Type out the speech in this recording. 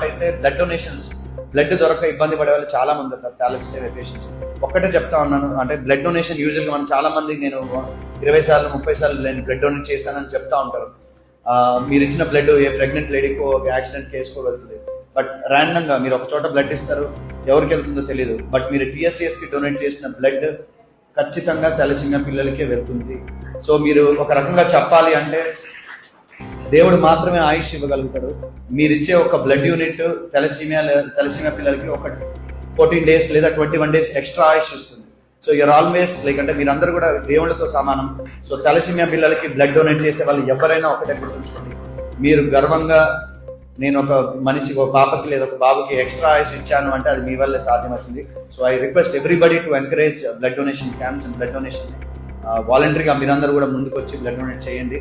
Part అయితే blood donations blood దొరక ఇబ్బంది పడే వాళ్ళు చాలా మంది ఉంటారు థాలసీమియా పేషెంట్స్ ఒక్కటే చెప్తా ఉన్నాను అంటే బ్లడ్ డొనేషన్ యూజువల్గా మనం చాలా మంది నేను ఇరవై సార్లు ముప్పై సార్లు నేను బ్లడ్ డొనేట్ చేశానని చెప్తా ఉంటారు. మీరు ఇచ్చిన బ్లడ్ ఏ ప్రెగ్నెంట్ లేడీకో ఒక యాక్సిడెంట్ కేసుకో వెళ్తుంది బట్ ర్యాండమ్గా మీరు ఒక చోట బ్లడ్ ఇస్తారు ఎవరికి వెళ్తుందో తెలియదు బట్ మీరు టీఎస్సిఎస్కి డొనేట్ చేసిన బ్లడ్ ఖచ్చితంగా తలసిమియా పిల్లలకే వెళ్తుంది. సో మీరు ఒక రకంగా చెప్పాలి అంటే దేవుడు మాత్రమే ఆయుష్ ఇవ్వగలుగుతాడు. మీరు ఇచ్చే ఒక బ్లడ్ యూనిట్ తెలసీమియా తెలసీమియా పిల్లలకి ఒక ఫోర్టీన్ డేస్ లేదా ట్వంటీ వన్ డేస్ ఎక్స్ట్రా ఆయుష్ వస్తుంది. సో యువర్ ఆల్వేస్ లైక్ అంటే మీరందరూ కూడా దేవుళ్ళతో సమానం. సో తెలసీమియా పిల్లలకి బ్లడ్ డొనేట్ చేసే వాళ్ళు ఎవరైనా ఒకటే గుర్తుంచుకోండి. మీరు గర్వంగా నేను ఒక మనిషికి ఒక పాపకి లేదా ఒక బాబుకి ఎక్స్ట్రా ఆయుష్ ఇచ్చాను అంటే అది మీ వల్లే సాధ్యమవుతుంది. So I request everybody to encourage blood donation camps and blood donation వాలంటరీగా మీరందరూ కూడా ముందుకు వచ్చి బ్లడ్ డొనేట్ చేయండి.